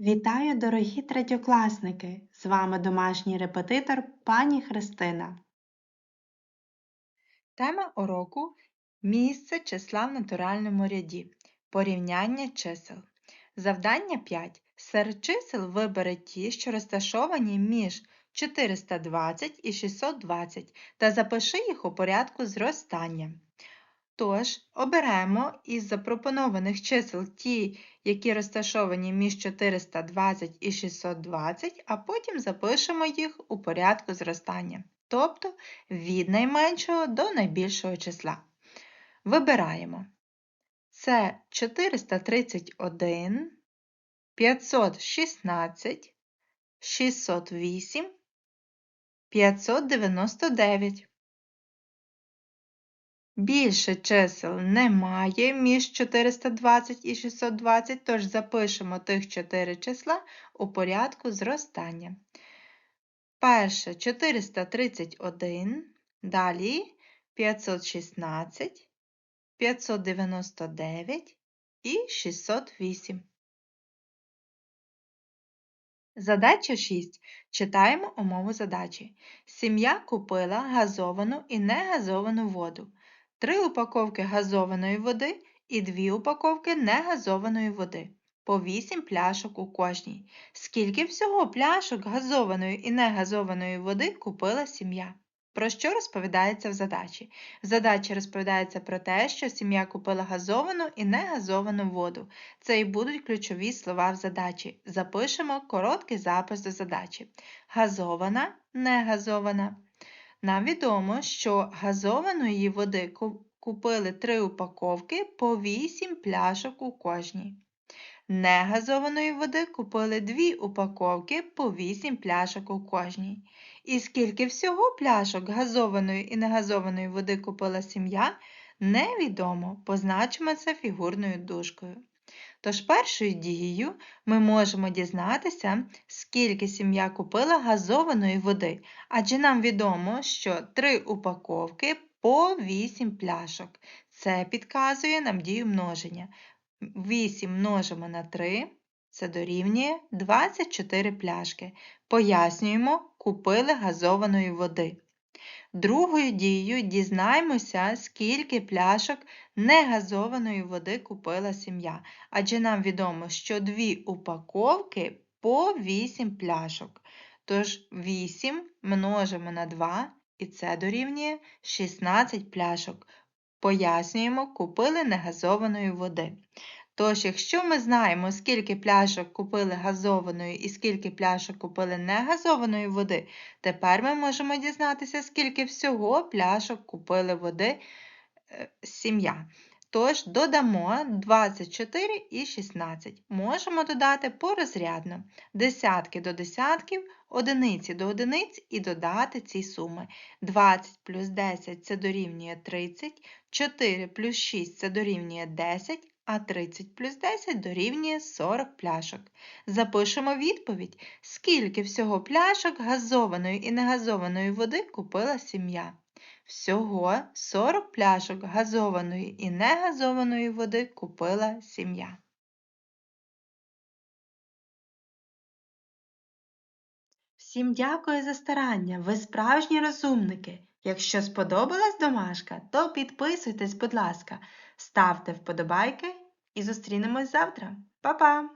Вітаю, дорогі третьокласники! З вами домашній репетитор пані Христина. Тема уроку місце числа в натуральному ряді. Порівняння чисел. Завдання 5. Серед чисел вибери ті, що розташовані між 420 і 620 та запиши їх у порядку зростання. Тож, оберемо із запропонованих чисел ті, які розташовані між 420 і 620, а потім запишемо їх у порядку зростання, тобто від найменшого до найбільшого числа. Вибираємо. Це 431, 516, 608, 599. Більше чисел немає між 420 і 620, тож запишемо тих 4 числа у порядку зростання. Перше 431, далі 516, 599 і 608. Задача 6. Читаємо умову задачі. Сім'я купила газовану і негазовану воду. Три упаковки газованої води і дві упаковки негазованої води. По 8 пляшок у кожній. Скільки всього пляшок газованої і негазованої води купила сім'я? Про що розповідається в задачі? В задачі розповідається про те, що сім'я купила газовану і негазовану воду. Це і будуть ключові слова в задачі. Запишемо короткий запис до задачі. Газована, негазована. Нам відомо, що газованої води купили 3 упаковки по 8 пляшок у кожній. Негазованої води купили 2 упаковки по 8 пляшок у кожній. І скільки всього пляшок газованої і негазованої води купила сім'я, невідомо, позначимо це фігурною дужкою. Тож першою дією ми можемо дізнатися, скільки сім'я купила газованої води, адже нам відомо, що 3 упаковки по 8 пляшок. Це підказує нам дію множення. 8 множимо на 3, це дорівнює 24 пляшки. Пояснюємо, купили газованої води. Другою дією дізнаємося, скільки пляшок негазованої води купила сім'я. Адже нам відомо, що дві упаковки по 8 пляшок. Тож 8 множимо на 2, і це дорівнює 16 пляшок. Пояснюємо, купили негазованої води. Тож, якщо ми знаємо, скільки пляшок купили газованої і скільки пляшок купили негазованої води, тепер ми можемо дізнатися, скільки всього пляшок купили води е, сім'я. Тож додамо 24 і 16. Можемо додати порозрядно десятки до десятків, одиниці до одиниць і додати ці суми. 20 плюс 10 це дорівнює 30, 4 плюс 6 це дорівнює 10, а 30 плюс 10 дорівнює 40 пляшок. Запишемо відповідь, скільки всього пляшок газованої і негазованої води купила сім'я. Всього 40 пляшок газованої і негазованої води купила сім'я. Всім дякую за старання, ви справжні розумники. Якщо сподобалась домашка, то підписуйтесь, будь ласка, ставте вподобайки і зустрінемось завтра. Па-па!